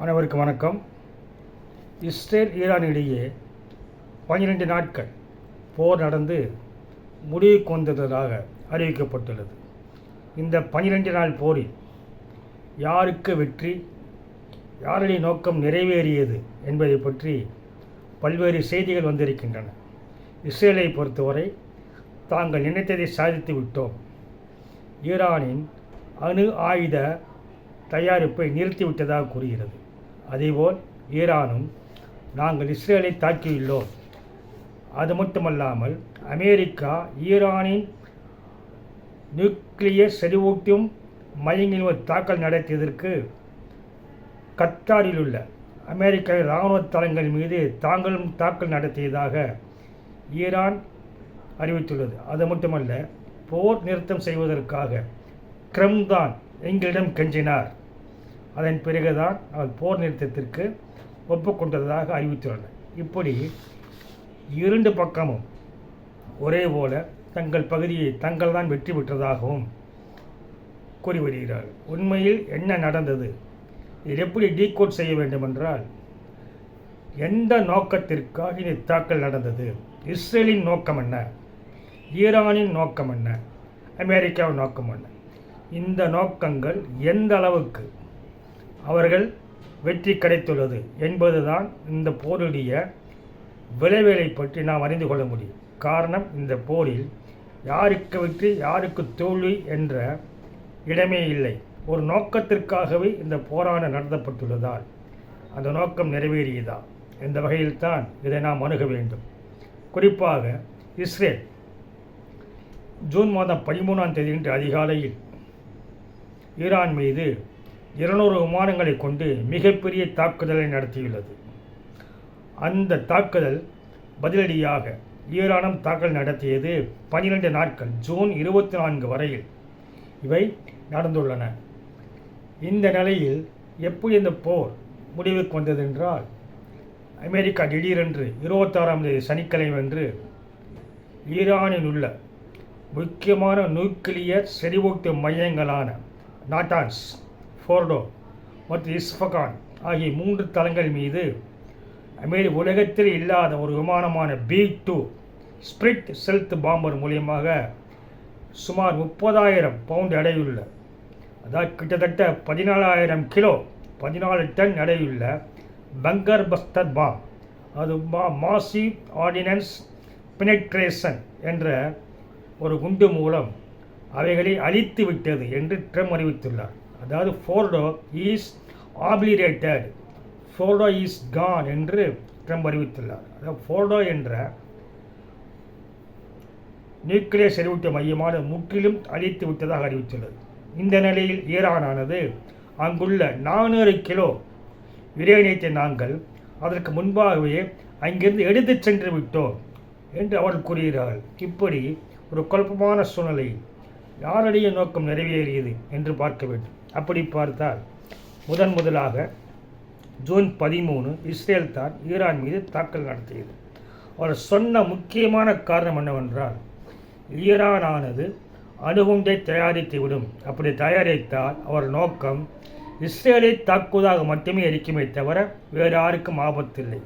அனைவருக்கும் வணக்கம். Israel Iran இடையே பன்னிரெண்டு நாட்கள் போர் நடந்து முடிவுக்கு வந்ததாக அறிவிக்கப்பட்டுள்ளது. இந்த பன்னிரெண்டு நாள் போரில் யாருக்கு வெற்றி யாருடைய நோக்கம் நிறைவேறியது என்பதை பற்றி பல்வேறு செய்திகள் வந்திருக்கின்றன. இஸ்ரேலை பொறுத்தவரை தாங்கள் நினைத்ததை சாதித்து விட்டோம். ஈரானின் அணு ஆயுத தயாரிப்பை நிறுத்திவிட்டதாக கூறுகிறது. அதேபோல் ஈரானும் நாங்கள் இஸ்ரேலை தாக்கியுள்ளோம். அது மட்டுமல்லாமல் அமெரிக்கா ஈரானின் நியூக்ளியர் செறிவூட்டும் மையங்களில் ஒரு தாக்கல் நடத்தியதற்கு கத்தாரில் உள்ள அமெரிக்க இராணுவ தளங்கள் மீது தாங்களும் தாக்கல் நடத்தியதாக ஈரான் அறிவித்துள்ளது. அது மட்டுமல்ல போர் நிறுத்தம் செய்வதற்காக கிரம்தான் எங்களிடம் கெஞ்சினார். அதன் பிறகுதான் அவர் போர் நிறுத்தத்திற்கு ஒப்புக்கொண்டதாக அறிவித்துள்ளனர் இப்படி இரண்டு பக்கமும் ஒரே போல தங்கள் பகுதியை தங்கள் தான் வெற்றி பெற்றதாகவும் கூறி வருகிறார்கள். உண்மையில் என்ன நடந்தது? இது எப்படி டீகோட் செய்ய வேண்டும் என்றால் எந்த நோக்கத்திற்காக இந்த தாக்கல் நடந்தது? இஸ்ரேலின் நோக்கம் என்ன? ஈரானின் நோக்கம் என்ன? அமெரிக்காவின் நோக்கம் என்ன? இந்த நோக்கங்கள் எந்த அளவுக்கு அவர்கள் வெற்றி கிடைத்துள்ளது என்பதுதான் இந்த போருடைய விளைவுகளை பற்றி நாம் அறிந்து கொள்ள முடியும். காரணம் இந்த போரில் யாருக்கு வெற்றி யாருக்கு தோல்வி என்ற இடமே இல்லை. ஒரு நோக்கத்திற்காகவே இந்த போராட்டம் நடத்தப்பட்டுள்ளதால் அந்த நோக்கம் நிறைவேறியதா? என்ற வகையில்தான் இதை நாம் அணுக வேண்டும். குறிப்பாக இஸ்ரேல் ஜூன் மாதம் பதிமூணாம் தேதி இன்று அதிகாலையில் ஈரான் மீது இருநூறு விமானங்களை கொண்டு மிகப்பெரிய தாக்குதலை நடத்தியுள்ளது. அந்த தாக்குதல் பதிலடியாக ஈரானும் தாக்கல் நடத்தியது பனிரெண்டு நாட்கள் ஜூன் இருபத்தி நான்கு வரையில் இவை நடந்துள்ளன. இந்த நிலையில் எப்படி இந்த போர் முடிவுக்கு வந்ததென்றால் அமெரிக்கா திடீரென்று இருபத்தாறாம் தேதி சனிக்கிழமை அன்று ஈரானில் உள்ள முக்கியமான நியூக்ளியர் செறிவூட்டு மையங்களான நாட்டான்ஸ் ஃபோர்டோ மற்றும் இஸ்ஃபகான் ஆகிய மூன்று தளங்கள் மீது அமெரி உலகத்தில் இல்லாத ஒரு விமானமான B two spirit stealth bomber மூலியமாக சுமார் முப்பதாயிரம் பவுண்ட் எடையுள்ள அதாவது கிட்டத்தட்ட பதினாலாயிரம் கிலோ பதினாலு டன் எடையுள்ள பங்கர் பஸ்தர் பாம். அது மா மாசி ஆர்டினன்ஸ் பினெட்ரேஷன் என்ற ஒரு குண்டு மூலம் அவைகளை அழித்து விட்டது என்று ட்ரம் அறிவித்துள்ளார். அதாவது Fordow is obliterated Fordow is gone என்று ட்ரம்ப் அறிவித்துள்ளார். அதாவது ஃபோர்டோ என்ற நியூக்ளியர் செறிவூட்ட மையமான முற்றிலும் அழித்து விட்டதாக அறிவித்துள்ளது. இந்த நிலையில் ஈரானானது அங்குள்ள நானூறு கிலோ யுரேனியத்தை நாங்கள் அதற்கு முன்பாகவே அங்கிருந்து எடுத்து சென்று விட்டோம் என்று அவர்கள் கூறுகிறார்கள். இப்படி ஒரு குழப்பமான சூழ்நிலையில் யாருடைய நோக்கம் நிறைவேறியது என்று பார்க்க வேண்டும். அப்படி பார்த்தால் முதன் முதலாக ஜூன் பதிமூணு இஸ்ரேல் தான் ஈரான் மீது தாக்கல் நடத்தியது. அவர் சொன்ன முக்கியமான காரணம் என்னவென்றால் ஈரானானது அணுகுண்டை தயாரித்து விடும். அப்படி தயாரித்தால் அவர் நோக்கம் இஸ்ரேலை தாக்குவதாக மட்டுமே இருக்குமே தவிர வேறு யாருக்கும் ஆபத்தில்லை.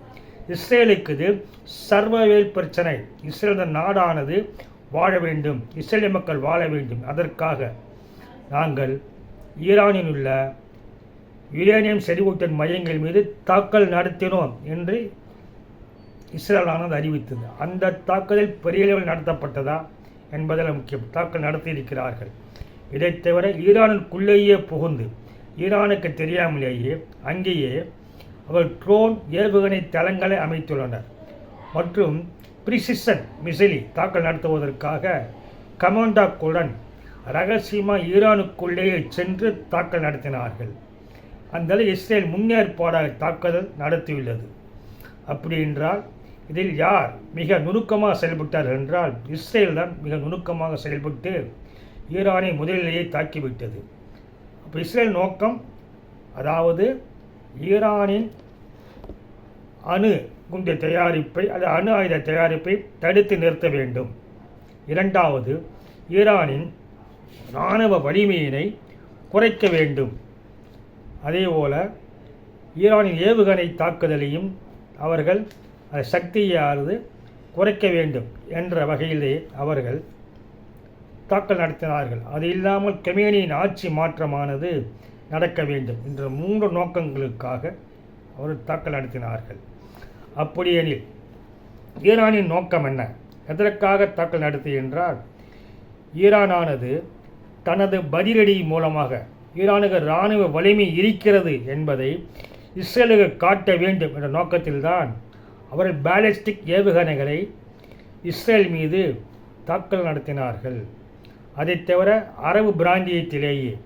இஸ்ரேலுக்கு இது சர்வவேல் பிரச்சனை. இஸ்ரேல் நாடானது வாழ வேண்டும். இஸ்ரேலிய மக்கள் வாழ வேண்டும். அதற்காக நாங்கள் ஈரானில் உள்ள யுரேனியம் செறிவூட்டல் மையங்கள் மீது தாக்கல் நடத்தினோம் என்று இஸ்ரேலானது அறிவித்தது. அந்த தாக்குதல் பெரிய அளவில் நடத்தப்பட்டதா என்பதில் முக்கியம் தாக்கல் நடத்தியிருக்கிறார்கள். இதைத் தவிர ஈரானுக்குள்ளேயே புகுந்து ஈரானுக்கு தெரியாமலேயே அங்கேயே அவர் ட்ரோன் ஏவுகணை தளங்களை அமைத்துள்ளனர். மற்றும் பிரிசிசன் மிசைலி தாக்கல் நடத்துவதற்காக கமாண்டாக்குடன் ரகசியமாக ஈரானுக்குள்ளேயே சென்று தாக்கல் நடத்தினார்கள். அந்த இஸ்ரேல் முன்னேற்பாடாக தாக்குதல் நடத்தியுள்ளது. அப்படி என்றால் இதில் யார் மிக நுணுக்கமாக செயல்பட்டார் என்றால் இஸ்ரேல் தான் மிக நுணுக்கமாக செயல்பட்டு ஈரானை முதலிலேயே தாக்கிவிட்டது. அப்போ இஸ்ரேல் நோக்கம் அதாவது ஈரானின் அணு குண்டு தயாரிப்பை அது அணு ஆயுத தயாரிப்பை தடுத்து நிறுத்த வேண்டும். இரண்டாவது ஈரானின் இராணுவ வலிமையினை குறைக்க வேண்டும். அதேபோல் ஈரானின் ஏவுகணை தாக்குதலையும் அவர்கள் அது சக்தியானது குறைக்க வேண்டும் என்ற வகையிலே அவர்கள் தாக்கல் நடத்தினார்கள். அது இல்லாமல் கெமேனியின் ஆட்சி மாற்றமானது நடக்க வேண்டும் என்ற மூன்று நோக்கங்களுக்காக அவர் தாக்கல் நடத்தினார்கள். அப்படியெனில் ஈரானின் நோக்கம் என்ன? எதற்காக தாக்கல் நடத்தி என்றால் ஈரானானது தனது பதிலடி மூலமாக ஈரானுக்கு இராணுவ வலிமை இருக்கிறது என்பதை இஸ்ரேலுக்கு காட்ட வேண்டும் என்ற நோக்கத்தில்தான் அவர்கள் பேலிஸ்டிக் ஏவுகணைகளை இஸ்ரேல் மீது தாக்கல் நடத்தினார்கள். அதைத் தவிர அரபு பிராந்தியத்திலேயே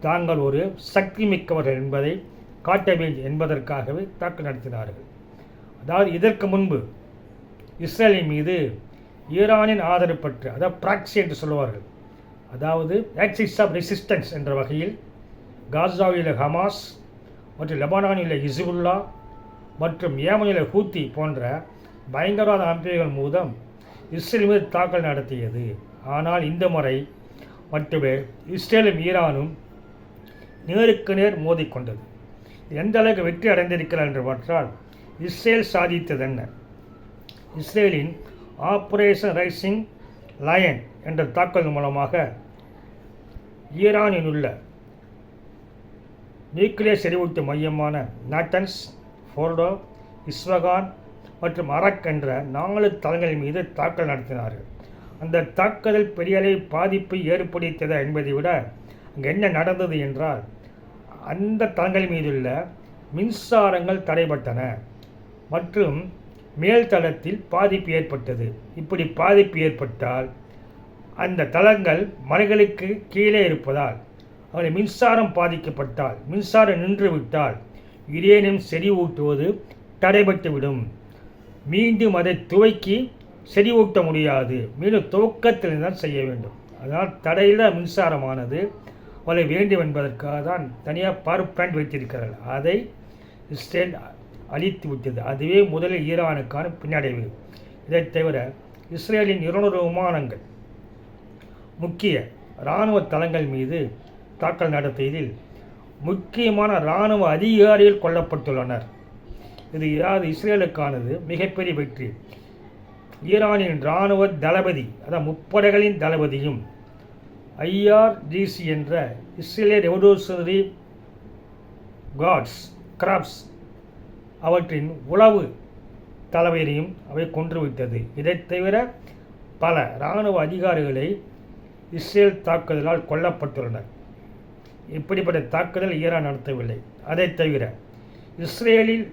தாங்கள் ஒரு சக்தி மிக்கவர்கள் என்பதை காட்ட வேண்டும் என்பதற்காகவே தாக்கல் நடத்தினார்கள். அதாவது இதற்கு முன்பு இஸ்ரேலின் மீது ஈரானின் ஆதரவு பெற்று அதாவது பிராக்சி என்று சொல்லுவார்கள் அதாவது ஆக்சிஸ் ஆஃப் ரெசிஸ்டன்ஸ் என்ற வகையில் காசாவில் ஹமாஸ் மற்றும் லெபனானில் இசுபுல்லா மற்றும் ஏமனில் ஹூத்தி போன்ற பயங்கரவாத அமைப்புகள் மூலம் இஸ்ரேல் மீது தாக்கல் நடத்தியது. ஆனால் இந்த முறை மட்டுமே இஸ்ரேலும் ஈரானும் நேருக்கு நேர் மோதிக்கொண்டது எந்த அளவுக்கு வெற்றி அடைந்திருக்கிறார் என்று பார்த்தால் இஸ்ரேல் சாதித்தது என்ன? இஸ்ரேலின் ஆப்ரேஷன் ரைசிங் லயன் என்ற தாக்குதல் மூலமாக ஈரானில் உள்ள நியூக்ளியர் செறிவூட்டு மையமான நாட்டன்ஸ் ஃபோர்டோ இஸ்வகான் மற்றும் அரக் என்ற நாலு தளங்கள் மீது தாக்கல் நடத்தினார்கள். அந்த தாக்குதல் பெரிய அளவில் பாதிப்பை ஏற்படுத்தியதா என்பதை விட அங்கே என்ன நடந்தது என்றால் அந்த தளங்கள் மீதுள்ள மின்சாரங்கள் தடைபட்டன. மற்றும் மேல்தளத்தில் பாதிப்பு ஏற்பட்டது. இப்படி பாதிப்பு ஏற்பட்டால் அந்த தளங்கள் மலைகளுக்கு கீழே இருப்பதால் அவர்கள் மின்சாரம் பாதிக்கப்பட்டால் மின்சாரம் நின்றுவிட்டால் யுரேனியம் செறிவூட்டுவது தடைபட்டுவிடும். மீண்டும் அதை துவக்கி செறிவூட்ட முடியாது. மீண்டும் துவக்கத்தில் தான் செய்ய வேண்டும். அதனால் தடையில் மின்சாரமானது அவளை வேண்டும் என்பதற்காக தான் தனியாக பவர் பிளான்ட் வைத்திருக்கிறார்கள். அதை இஸ்ரேல் அழித்து விட்டது. அதுவே முதலில் ஈரானுக்கான பின்னடைவு. இதை தவிர இஸ்ரேலின் இருநூறு விமானங்கள் முக்கிய இராணுவ தளங்கள் மீது தாக்கல் நடத்தியதில் முக்கியமான இராணுவ அதிகாரிகள் கொல்லப்பட்டுள்ளனர். இது யாவது இஸ்ரேலுக்கானது மிகப்பெரிய வெற்றி. ஈரானின் இராணுவ தளபதி அதாவது முப்படைகளின் தளபதியும் ஐஆர்ஜிசி என்ற இஸ்ரேலிய ரெவல்யூஷனரி காட்ஸ் கிராப்ஸ் அவற்றின் உளவு தலைவரையும் அவை கொன்றுவிட்டது. இதைத் தவிர பல இராணுவ அதிகாரிகளை இஸ்ரேல் தாக்குதலால் கொல்லப்பட்டுள்ளனர். இப்படிப்பட்ட தாக்குதல் ஈரான் நடத்தவில்லை. அதைத் தவிர இஸ்ரேலில்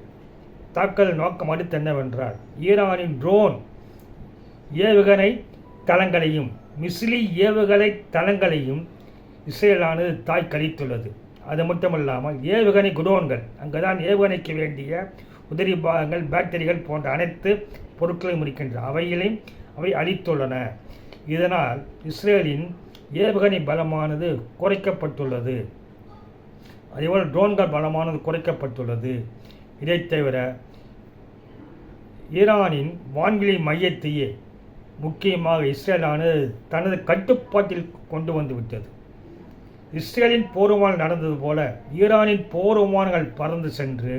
தாக்குதல் நோக்கம் அடுத்து என்னவென்றால் ஈரானின் ட்ரோன் ஏவுகணை தளங்களையும் மிஸ்லி ஏவுகணை தளங்களையும் இஸ்ரேலானது தாய் கழித்துள்ளது. அது மட்டுமல்லாமல் ஏவுகணை குடோன்கள் அங்கே தான் ஏவுகணைக்கு வேண்டிய உதிரி பாகங்கள் பேட்டரிகள் போன்ற அனைத்து பொருட்களையும் இருக்கின்ற அவைகளையும் அவை அளித்துள்ளன இதனால் இஸ்ரேலின் ஏவுகணை பலமானது குறைக்கப்பட்டுள்ளது. அதேபோல் ட்ரோன்கள் பலமானது குறைக்கப்பட்டுள்ளது. இதை தவிர ஈரானின் வான்வெளி மையத்தையே முக்கியமாக இஸ்ரேலானது தனது கட்டுப்பாட்டில் கொண்டு வந்துவிட்டது இஸ்ரேலின் போர் விமானம் நடந்தது போல ஈரானின் போர் விமானங்கள் பறந்து சென்று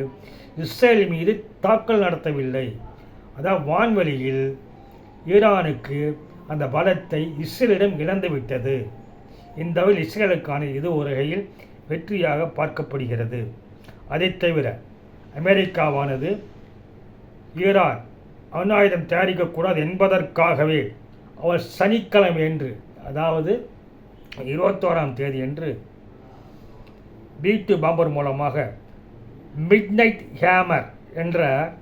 இஸ்ரேல் மீது தாக்கல் நடத்தவில்லை. அதாவது வான்வெளியில் ஈரானுக்கு அந்த பலத்தை இஸ்ரேலிடம் இழந்துவிட்டது இந்த வகையில் இஸ்ரேலுக்கான இது ஒரு வகையில் வெற்றியாக பார்க்கப்படுகிறது? அதை தவிர அமெரிக்காவானது ஈரான் அணு ஆயுதம் தயாரிக்கக்கூடாது என்பதற்காகவே அவர் சனிக்கிழமை என்று அதாவது இருபத்தோராம் தேதி அன்று பீட்டு பாம்பர் மூலமாக மிட்நைட் ஹேமர் என்ற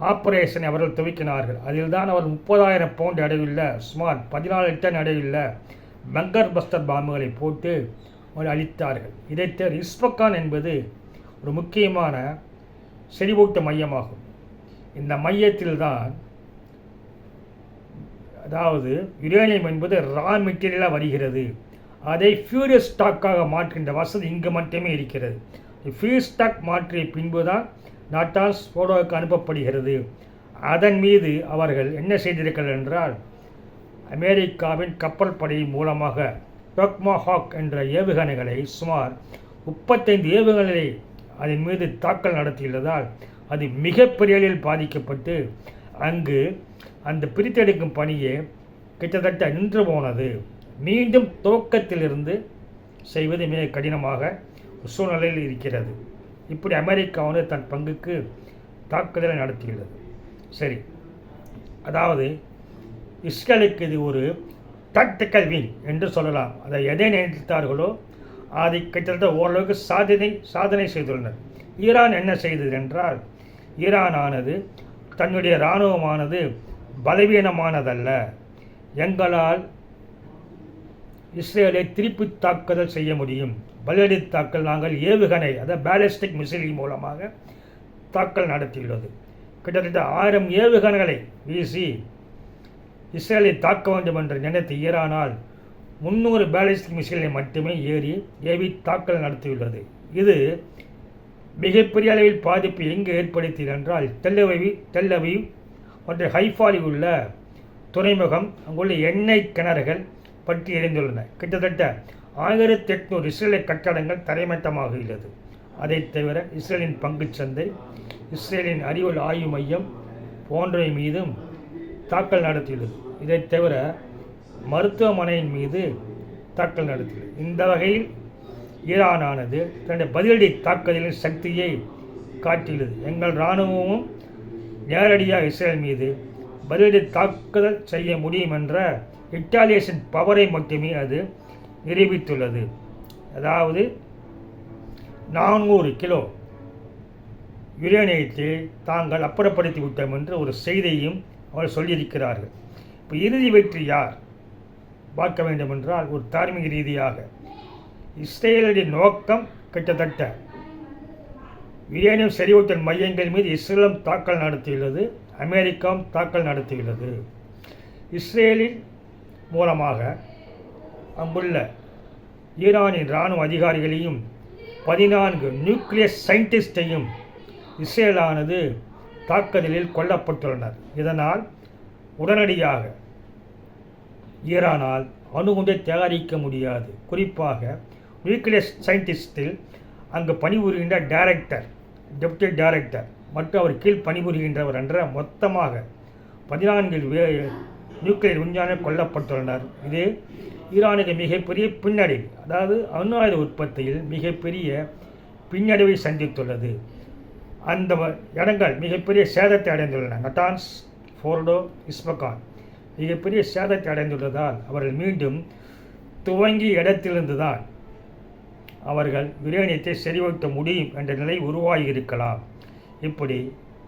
ஆப்ரேஷனை அவர்கள் துவக்கினார்கள். அதில் தான் அவர் முப்பதாயிரம் பவுண்ட் அடையுள்ள சுமார் பதினாலு டன் அடையுள்ள பங்கர் பஸ்டர் பாம்புகளை போட்டு அவர் அழித்தார்கள். இதைத் தவிர இஸ்பக்கான் என்பது ஒரு முக்கியமான செறிவூட்ட மையமாகும். இந்த மையத்தில்தான் அதாவது யுரேனியம் என்பது ரா மெட்டீரியலாக வருகிறது. அதை ஃபியூரியஸ் ஸ்டாக்காக மாற்றுகின்ற வசதி இங்கு மட்டுமே இருக்கிறது. ஃபியூரியஸ் ஸ்டாக் மாற்றிய பின்பு தான் நாட்டாஸ் போடோவுக்கு அனுப்பப்படுகிறது. அதன் மீது அவர்கள் என்ன செய்திருக்கிறார்கள் என்றால் அமெரிக்காவின் கப்பல் படை மூலமாக டொக்மாஹாக் என்ற ஏவுகணைகளை சுமார் முப்பத்தைந்து ஏவுகணைகளை அதன் மீது தாக்கல் நடத்தியுள்ளதால் அது மிகப்பெரிய அளவில் பாதிக்கப்பட்டு அங்கு அந்த பிரித்தெடுக்கும் பணியே கிட்டத்தட்ட நின்று போனது. மீண்டும் துவக்கத்திலிருந்து செய்வது மிக கடினமாக சூழ்நிலையில் இருக்கிறது. இப்படி அமெரிக்கா வந்து தன் பங்குக்கு தாக்குதலை நடத்தியுள்ளது சரி. அதாவது இஸ்ரேலுக்கு இது ஒரு டாக்டிக்கல் வின் என்று சொல்லலாம். அதை எதை நினைத்தார்களோ அதை கிட்டத்தட்ட ஓரளவுக்கு சாதனை சாதனை செய்துள்ளனர். ஈரான் என்ன செய்தது என்றால் ஈரானானது தன்னுடைய இராணுவமானது பலவீனமானதல்ல. எங்களால் இஸ்ரேலை திருப்பி தாக்குதல் செய்ய முடியும். பதிலடி தாக்கல் நாங்கள் ஏவுகணை அதாவது பேலிஸ்டிக் மிசைல் மூலமாக தாக்கல் நடத்தியுள்ளது. கிட்டத்தட்ட ஆயிரம் ஏவுகணைகளை வீசி இஸ்ரேலை தாக்க வேண்டும் என்று நினைத்து ஈரானால் முன்னூறு பேலிஸ்டிக் மிசைலை மட்டுமே ஏறி ஏவி தாக்கல் நடத்தியுள்ளது. இது மிகப்பெரிய அளவில் பாதிப்பு எங்கு ஏற்படுத்தியது என்றால் தெல்லவி தெல்லவி மற்றும் ஹைஃபாலில் உள்ள துறைமுகம் அங்குள்ள எண்ணெய் கிணறுகள் பற்றி எழுந்துள்ளன. கிட்டத்தட்ட ஆயிரத்தி எட்நூறு இஸ்ரேலிய கட்டடங்கள் தரைமட்டமாக உள்ளது அதைத் தவிர இஸ்ரேலின் பங்குச்சந்தை இஸ்ரேலின் அறிவியல் ஆய்வு மையம் போன்றவை மீதும் தாக்கல் நடத்தியுள்ளது. இதைத் தவிர மருத்துவமனையின் மீது தாக்கல் நடத்தியுள்ளது. இந்த வகையில் ஈரானானது தன்னுடைய பதிலடி தாக்குதலின் சக்தியை காட்டியுள்ளது. எங்கள் இராணுவமும் நேரடியாக இஸ்ரேல் மீது பதிலடி தாக்குதல் செய்ய முடியும் என்ற இட்டாலியேஷன் பவரை மட்டுமே அது நிரூபித்துள்ளது. அதாவது நானூறு கிலோ யுரேனியத்தை தாங்கள் அப்புறப்படுத்தி விட்டோம் என்று ஒரு செய்தியையும் அவர் சொல்லியிருக்கிறார்கள். இப்போ இறுதி வெற்றி யார் பார்க்க வேண்டுமென்றால் ஒரு தார்மீக ரீதியாக இஸ்ரேலுடைய நோக்கம் கிட்டத்தட்ட யுரேனியம் செறிவூட்டல் மையங்கள் மீது இஸ்ரேலும் தாக்கல் நடத்தியுள்ளது அமெரிக்காவும் தாக்கல் நடத்தியுள்ளது. இஸ்ரேலின் மூலமாக அங்குள்ள ஈரானின் இராணுவ அதிகாரிகளையும் பதினான்கு நியூக்ளியர் சயின்டிஸ்டையும் இஸ்ரேலானது தாக்குதலில் கொல்லப்பட்டுள்ளனர். இதனால் உடனடியாக ஈரானால் அணுகுண்டை தயாரிக்க முடியாது. குறிப்பாக நியூக்ளியர் சயின்டிஸ்டில் அங்கு பணிபுரிகின்ற டைரக்டர் டெப்டி டைரக்டர் மற்றும் அவர் கீழ் பணிபுரிகின்றவர் என்ற மொத்தமாக பதினான்கு வே நியூக்ளியர் விஞ்ஞானி கொல்லப்பட்டுள்ளனர் இது ஈரானுக்கு மிகப்பெரிய பின்னடைவு. அதாவது அணு ஆயுத உற்பத்தியில் மிகப்பெரிய பின்னடைவை சந்தித்துள்ளது. அந்த இடங்கள் மிகப்பெரிய சேதத்தை அடைந்துள்ளன. Natanz Fordow Isfahan. மிகப்பெரிய சேதத்தை அடைந்துள்ளதால் அவர்கள் மீண்டும் துவங்கிய இடத்திலிருந்து தான் அவர்கள் யுரேனியத்தை செறிவூட்ட முடியும் என்ற நிலை உருவாகியிருக்கலாம். இப்படி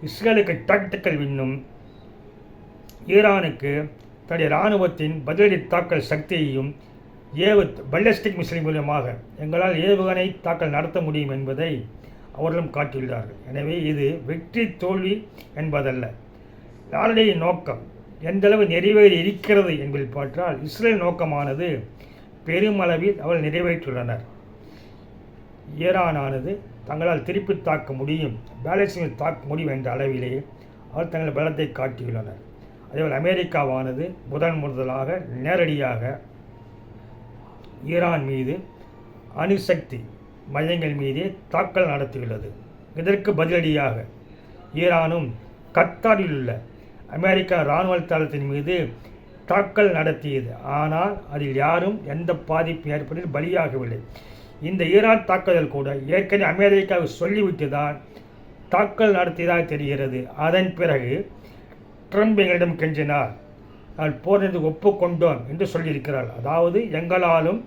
இஸ்ரேலுக்கு டாக்டிக்கல் விண்ணும் ஈரானுக்கு தன்னுடைய இராணுவத்தின் பதிலடி தாக்கல் சக்தியையும் ஏவு பல்லஸ்டிக் மிசைல் மூலமாக எங்களால் ஏவுகணை தாக்கல் நடத்த முடியும் என்பதை அவர்களும் காட்டியுள்ளார்கள். எனவே இது வெற்றி தோல்வி என்பதல்ல. யாருடைய நோக்கம்? எந்தளவு நிறைவேறி இருக்கிறது என்பதில் பார்த்தால் இஸ்ரேல் நோக்கமானது பெருமளவில் அவர்கள் நிறைவேற்றியுள்ளனர். ஈரானானது தங்களால் திருப்பி தாக்க முடியும் பேலஸ்தீனில் தாக்க முடியும் என்ற அளவிலே அவர் தங்கள் பலத்தை காட்டியுள்ளனர். அதேபோல் அமெரிக்காவானது முதன் முதலாக நேரடியாக ஈரான் மீது அணுசக்தி மையங்கள் மீது தாக்கல் நடத்தியுள்ளது. இதற்கு பதிலடியாக ஈரானும் கத்தாரில் உள்ள அமெரிக்கா இராணுவ தளத்தின் மீது தாக்கல் நடத்தியது. ஆனால் அதில் யாரும் எந்த பாதிப்பு ஏற்படுத்தி பலியாகவில்லை. இந்த ஈரான் தாக்குதல் கூட ஏற்கனவே அமெரிக்காவை சொல்லிவிட்டு தான் தாக்கல் நடத்தியதாக தெரிகிறது. அதன் பிறகு ட்ரம்ப் எங்களிடம் கெஞ்சினார். நான் போர் ஒப்புக்கொண்டோம் என்று சொல்லியிருக்கிறார் அதாவது எங்களாலும்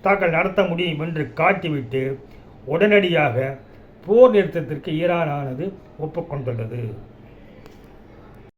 தாக்கல் நடத்த முடியும் என்று காட்டிவிட்டு உடனடியாக போர் நிறுத்தத்திற்கு ஈரானானது ஒப்புக்கொண்டுள்ளது.